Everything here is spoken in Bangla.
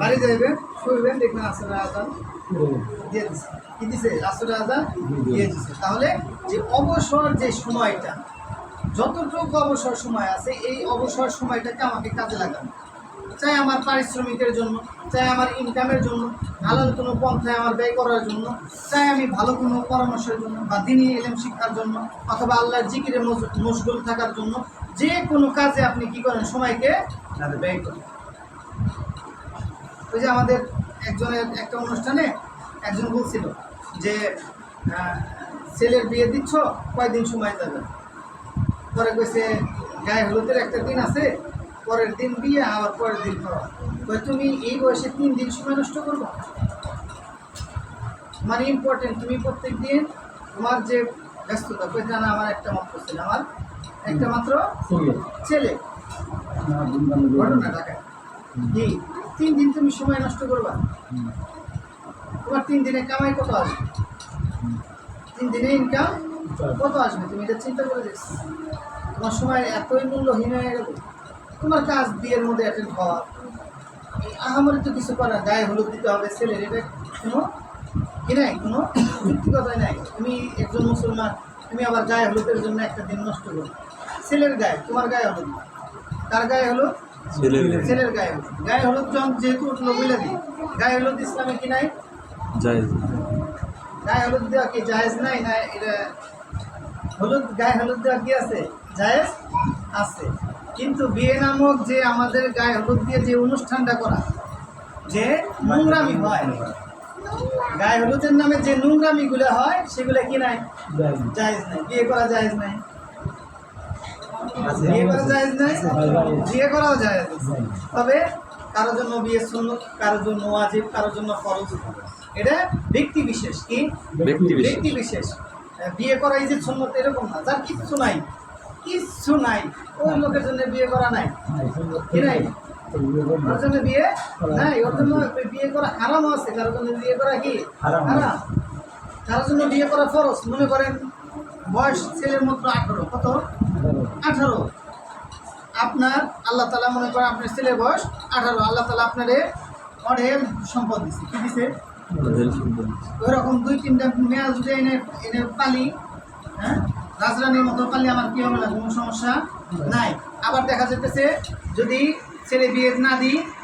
বাড়ি যাইবেন শুইবেন, দেখবেন আসলে আজান দিয়ে দিছে। কি দিছে? আসলে আজান দিয়ে দিছে। তাহলে যে অবসর যে সময়টা, যতটুকু অবসর সময় আছে, এই অবসর সময়টাকে আমাকে কাজে লাগানো। চাই আমার পারিশ্রমিকের জন্য, চাই আমার ইনকামের জন্য, হালাল কোনো পন্থায় আমার ব্যয় করার জন্য, চাই আমি ভালো কোনো পরামর্শের জন্য বা দিনই এলেম শিক্ষার জন্য অথবা আল্লাহর জিকিরে মশগুল থাকার জন্য যে কোনো কাজে আপনি কি করেন? সময়কে ব্যয় করেন। ওই যে আমাদের একজনের একটা অনুষ্ঠানে একজন বলছিল যে ছেলের বিয়ে দিচ্ছ কয়দিন সময় যাবে পরে কইছে গায়ে হলুদের একটা দিন আছে পরের দিন বিয়ে আবার পরের দিন খাওয়া। কই তুমি এই বয়সে তিন দিন সময় নষ্ট করব? মানে ইম্পর্টেন্ট তুমি প্রত্যেক দিন তোমার যে ব্যস্ততা কইছে না আমার একটা মাত্র ছেলে আমার একটা মাত্র ছেলে। ঘটনা ঢাকায় কি তিন দিন তুমি সময় নষ্ট করবা। তোমার তিন দিনে কামাই কত আসবে? তিন দিনে ইনকাম কত আসবে? তুমি এটা চিন্তা করে দেখছ। তোমার সময় এতই মূল্যহীন হয়ে গেল। তোমার কাজ বিয়ের মধ্যে অ্যাটেন্ড হওয়া এই আহামরি তো কিছু করার গায়ে হলুদ দিতে হবে, ছেলের এটা কোনো কি নাই, কোনো যুক্তিকতাই নাই। তুমি একজন মুসলমান, তুমি আবার গায়ে হলুদের জন্য একটা দিন নষ্ট করো। ছেলের গায়ে, তোমার গায়ে হলুদ। কার গায়ে হলুদ ছেলের গায়ে। গায়ে হলুদ। যেহেতু উঠল বুঝলে দিই গায়ে হলুদ ইসলামে কি নাই? জায়েজ। গায়ে হলুদ দেওয়া কি জায়েজ নাই? না এটা হলুদ গায়ে হলুদ দেওয়া কি আছে? জায়েজ আছে। কিন্তু বিয়ে নামক যে আমাদের গায়ে হলুদ দিয়ে যে অনুষ্ঠানটা করা যে নোংরামি হয় গায়ে হলুদের নামে যে নোংরামিগুলো হয় সেগুলো কি নাই? জায়েজ নাই। বিয়ে করা জায়েজ নাই। বিয়ে করা নাই? বিয়ে করাও জায়েজ তবে কারোর জন্য বিয়ে সুন্নত কারোর জন্য ওয়াজিব কারোর জন্য ফরজ। এটা ব্যক্তি বিশেষ কি? ব্যক্তি বিশেষ। বিয়ে করাই যে সুন্নত এরকম না যার কিচ্ছু নাই কিচ্ছু নাই ওই লোকের জন্য বিয়ে করা নাই। কি নাই? ওর জন্য বিয়ে নাই ওর জন্য বিয়ে করা হারাম আছে কারোর জন্য বিয়ে করা কি। হারাম কারোর জন্য বিয়ে করা ফরজ মনে করেন বয়স ছেলের মাত্র আঠারো কত? আঠারো আপনার আল্লাহ তালা মনে করেন আপনার ছেলের বয়স আঠারো আল্লাহ তালা আপনারে অনেক সম্পদ দিচ্ছে কী দিছে? ওইরকম দুই তিনটা মেয়াল যদি এনে এনে পালি হ্যাঁ? রাজরানির মতো পালি আমার কী হবে না? কোনো সমস্যা নাই। আবার দেখা যেতেছে যদি ছেলে বিয়ে না দিই